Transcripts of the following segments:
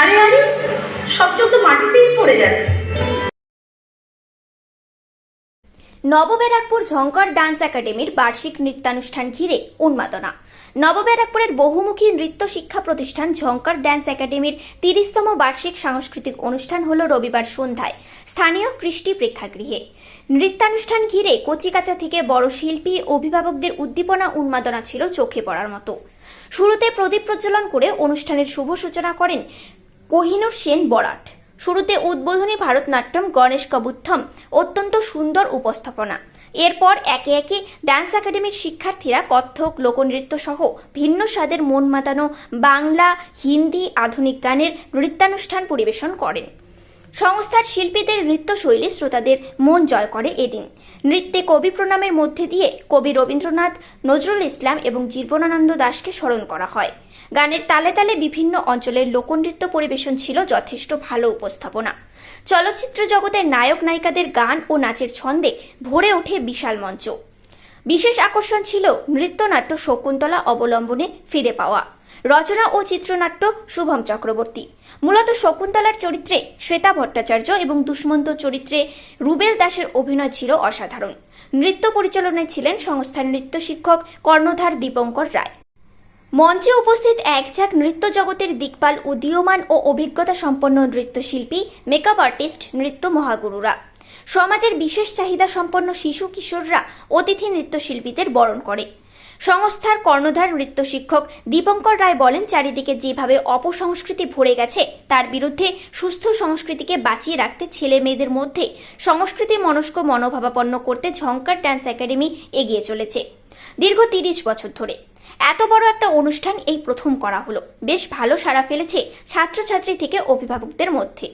আরে আরে, সব চোখ তো মাটিতেই পড়ে যাচ্ছে। নবব্যারাকপুর ঝঙ্কর ডান্স একাডেমির বার্ষিক নৃত্যানুষ্ঠান ঘিরে উন্মাদনা। নবব্যারাকপুরের বহুমুখী নৃত্য শিক্ষা প্রতিষ্ঠান ঝঙ্কর ড্যান্স একাডেমির তিরিশতম বার্ষিক সাংস্কৃতিক অনুষ্ঠান হল রবিবার সন্ধ্যায়, স্থানীয় কৃষ্টি প্রেক্ষাগৃহে। নৃত্যানুষ্ঠান ঘিরে কচিকাচা থেকে বড় শিল্পী, অভিভাবকদের উদ্দীপনা, উন্মাদনা ছিল চোখে পড়ার মতো। শুরুতে প্রদীপ প্রজ্বলন করে অনুষ্ঠানের শুভ সূচনা করেন কোহিনুর সেন বরাট। শুরুতে উদ্বোধনী ভারতনাট্যম গণেশ কবুত্থম, অত্যন্ত সুন্দর উপস্থাপনা। এরপর একে একে ডান্স একাডেমির শিক্ষার্থীরা কত্থক, লোকনৃত্য সহ ভিন্ন স্বাদের মন মাতানো বাংলা, হিন্দি আধুনিক গানের নৃত্যানুষ্ঠান পরিবেশন করেন। সংস্থার শিল্পীদের নৃত্যশৈলী শ্রোতাদের মন জয় করে এদিন। নৃত্যে কবি প্রণামের মধ্যে দিয়ে কবি রবীন্দ্রনাথ, নজরুল ইসলাম এবং জীবনানন্দ দাশকে স্মরণ করা হয়। গানের তালে তালে বিভিন্ন অঞ্চলের লোকনৃত্য পরিবেশন ছিল যথেষ্ট ভালো উপস্থাপনা। চলচ্চিত্র জগতের নায়ক নায়িকাদের গান ও নাচের ছন্দে ভরে ওঠে বিশাল মঞ্চ। বিশেষ আকর্ষণ ছিল নৃত্যনাট্য শকুন্তলা অবলম্বনে ফিরে পাওয়া। রচনা ও চিত্রনাট্য শুভম চক্রবর্তী। মূলত শকুন্তলার চরিত্রে শ্বেতা ভট্টাচার্য এবং দুষ্মন্ত চরিত্রে রুবেল দাসের অভিনয় ছিল অসাধারণ। নৃত্য পরিচালনায় ছিলেন সংস্থার নৃত্য শিক্ষক কর্ণধার দীপঙ্কর রায়। মঞ্চে উপস্থিত একঝাঁক নৃত্য জগতের দিকপাল উদীয়মান ও অভিজ্ঞতা সম্পন্ন নৃত্যশিল্পী মেকআপ আর্টিস্ট নৃত্য মহাগুরুরা। সমাজের বিশেষ চাহিদা সম্পন্ন শিশু কিশোররা অতিথি নৃত্যশিল্পীদের বরণ করে। সংস্থার কর্ণধার নৃত্য শিক্ষক দীপঙ্কর রায় বলেন, চারিদিকে যেভাবে অপসংস্কৃতি ভরে গেছে, তার বিরুদ্ধে সুস্থ সংস্কৃতিকে বাঁচিয়ে রাখতে ছেলে মেয়েদের মধ্যে সংস্কৃতি মনস্ক মনোভাবাপন্ন করতে ঝঙ্কার ড্যান্স একাডেমি এগিয়ে চলেছে। দীর্ঘ তিরিশ বছর ধরে। এত বড় একটা অনুষ্ঠান এই প্রথম করা হলো। বেশ ভালো সাড়া ফেলেছে ছাত্রছাত্রী থেকে অভিভাবকদের মধ্যে।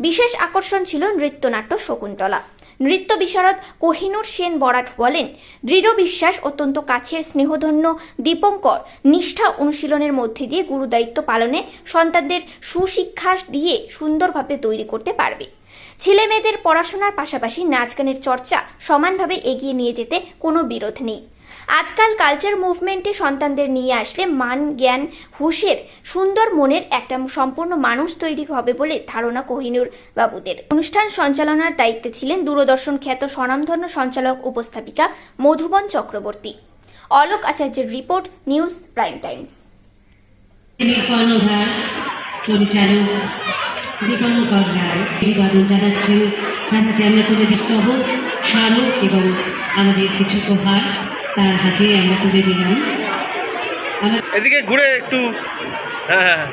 বিশেষ আকর্ষণ ছিল নৃত্যনাট্য শকুন্তলা। নৃত্য বিশারদ কোহিনুর সেন বরাট বলেন, দৃঢ় বিশ্বাস, অত্যন্ত কাছের স্নেহধন্য দীপঙ্কর, নিষ্ঠা অনুশীলনের মধ্যে দিয়ে গুরুদায়িত্ব পালনে সন্তানদের সুশিক্ষা দিয়ে সুন্দরভাবে তৈরি করতে পারবে। ছেলে মেয়েদের পড়াশোনার পাশাপাশি নাচ গানের চর্চা সমানভাবে এগিয়ে নিয়ে যেতে কোনো বিরোধ নেই। আজকাল কালচার মুভমেন্টে সন্তানদের নিয়ে আসলে মান, জ্ঞান, হুশের, সুন্দর মনের একটা সম্পূর্ণ মানুষ তৈরি হবে বলে ধারণা কোহিনুর বাবুদের। অনুষ্ঠান সঞ্চালনার দায়িত্বে ছিলেন দূরদর্শন খ্যাত স্বনামধন্য সঞ্চালক উপস্থাপিকা মধুবন চক্রবর্তী। অলোক আচার্যের রিপোর্ট, নিউজ, প্রাইম টাইমস। আমাদের কিছু তার হাতে আমরা তুলে দিলাম। এদিকে ঘুরে একটু হ্যাঁ হ্যাঁ।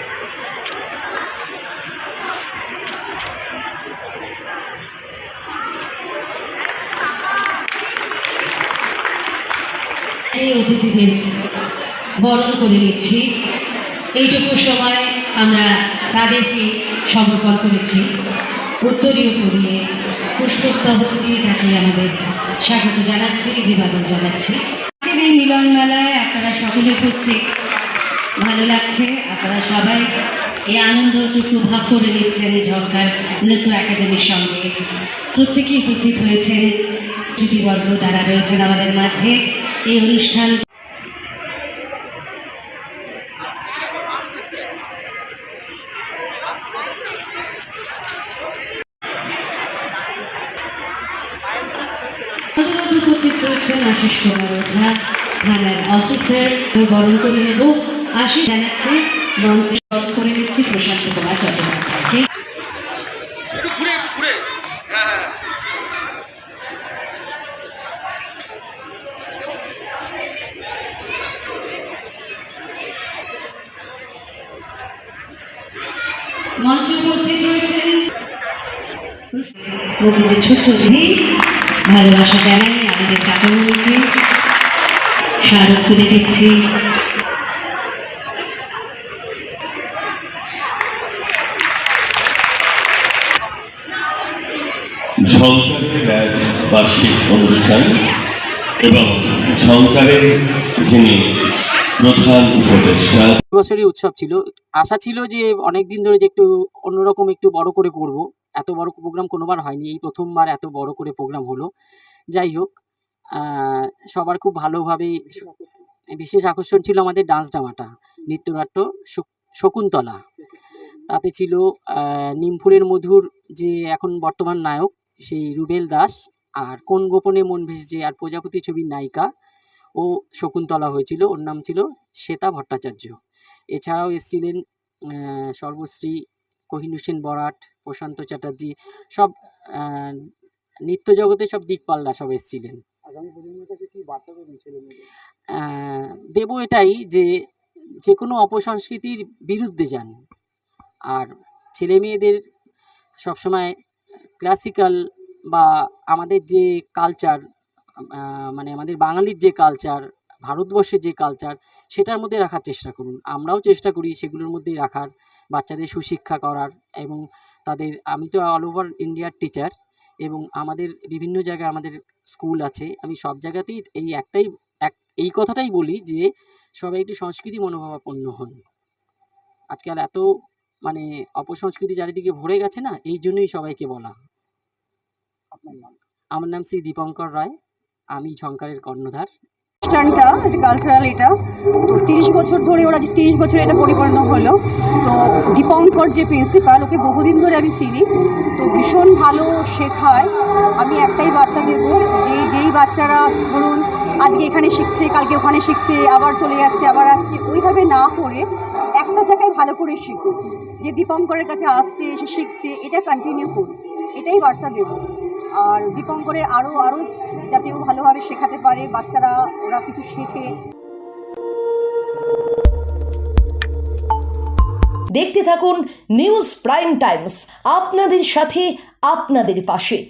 এই অতিথিদের বরণ করে নিচ্ছি। এইটুকু সময় আমরা তাদেরকে সমর্পণ করেছি। উত্তরীয় করিয়ে পুষ্পস্তবক দিয়ে তাকে আমাদের স্বাগত জানাচ্ছি, অভিবাদন জানাচ্ছি। আজকের এই মিলন মেলায় আপনারা সকলে উপস্থিত। ভালো লাগছে, আপনারা সবাই এই আনন্দটুকু ভাগ করে নিচ্ছেন ঝঙ্কার নৃত্য একাডেমির সঙ্গে। প্রত্যেকেই উপস্থিত হয়েছেন অতিথিবর্গ তারা রয়েছেন আমাদের মাঝে। এই অনুষ্ঠান রয়েছেন আশিস কুমার ওঝা থানার অফিসার বরণ করে নেব। আশিস জানাচ্ছে মঞ্চে বরণ করে নিচ্ছি প্রশান্ত কুমার চট্টোপাধ্যায়কে। হ্যাঁ হ্যাঁ। মঞ্চে উপস্থিত রয়েছেন মুখের ভালোবাসা জানাই। আমাদের কাকামণিকে স্মারক তুলে দিচ্ছি বার্ষিক অনুষ্ঠান এবং ঝঙ্কারের যিনি প্রধান উপদেষ্টা বছরই উৎসব ছিল। আশা ছিল যে অনেক দিন ধরে যে একটু অন্যরকম একটু বড় করে করব। এত বড় প্রোগ্রাম কোনোবার হয়নি। এই প্রথমবার এত বড় করে প্রোগ্রাম হলো। যাই হোক সবার খুব ভালোভাবে বিশেষ আকর্ষণ ছিল আমাদের ডান্স ড্রামাটা নৃত্যনাট্য শকুন্তলা। তাতে ছিল নিমফুলের মধুর যে এখন বর্তমান নায়ক সেই রুবেল দাস আর কোন গোপনে মন ভেসেছে আর প্রজাপতি ছবির নায়িকা ও শকুন্তলা হয়েছিল ওর নাম ছিল শ্বেতা ভট্টাচার্য। এছাড়াও এসেছিলেন সর্বশ্রী কোহিনূর সেন বরাট প্রশান্ত চ্যাটার্জি সব নৃত্য জগতে সব দিকপাল্লা সব এসেছিলেন। দেব এটাই যে যে কোনো অপসংস্কৃতির বিরুদ্ধে যান। আর ছেলে মেয়েদের সবসময় ক্লাসিক্যাল বা আমাদের যে কালচার মানে আমাদের বাঙালির যে কালচার ভারতবর্ষের যে কালচার সেটার মধ্যে রাখার চেষ্টা করুন। আমরাও চেষ্টা করি সেগুলোর মধ্যে রাখার, বাচ্চাদের সুশিক্ষা করার এবং তাদের, আমি তো অল ওভার ইন্ডিয়ার টিচার এবং আমাদের বিভিন্ন জায়গায় আমাদের স্কুল আছে। আমি সব জায়গাতেই এই একটাই এক এই কথাটাই বলি যে সবাই একটু সংস্কৃতি মনোভাবাপন্ন হন। আজকাল এত মানে অপসংস্কৃতি চারিদিকে ভরে গেছে না এই জন্যই সবাইকে বলা। আমার নাম শ্রী দীপঙ্কর রায় আমি ঝঙ্কারের কর্ণধার। অনুষ্ঠানটা এটা কালচারাল এটা। তো তিরিশ বছর ধরে ওরা যে তিরিশ বছর এটা পরিপূর্ণ হলো। তো দীপঙ্কর যে প্রিন্সিপাল ওকে বহুদিন ধরে আমি চিনি। তো ভীষণ ভালো শেখায়। আমি একটাই বার্তা দেব, যে যেই বাচ্চারা ধরুন আজকে এখানে শিখছে, কালকে ওখানে শিখছে, আবার চলে যাচ্ছে, আবার আসছে, ওইভাবে না করে একটা জায়গায় ভালো করে শিখুক। যে দীপঙ্করের কাছে আসছে, এসে শিখছে, এটা কন্টিনিউ করুন এটাই বার্তা দেব। আর দীপঙ্করে আরও আরও যাতে ও ভালোভাবে শেখাতে পারে, বাচ্চারা, ওরা কিছু শেখে। দেখতে থাকুন নিউজ প্রাইম টাইমস, আপনাদের সাথে, আপনাদের পাশে।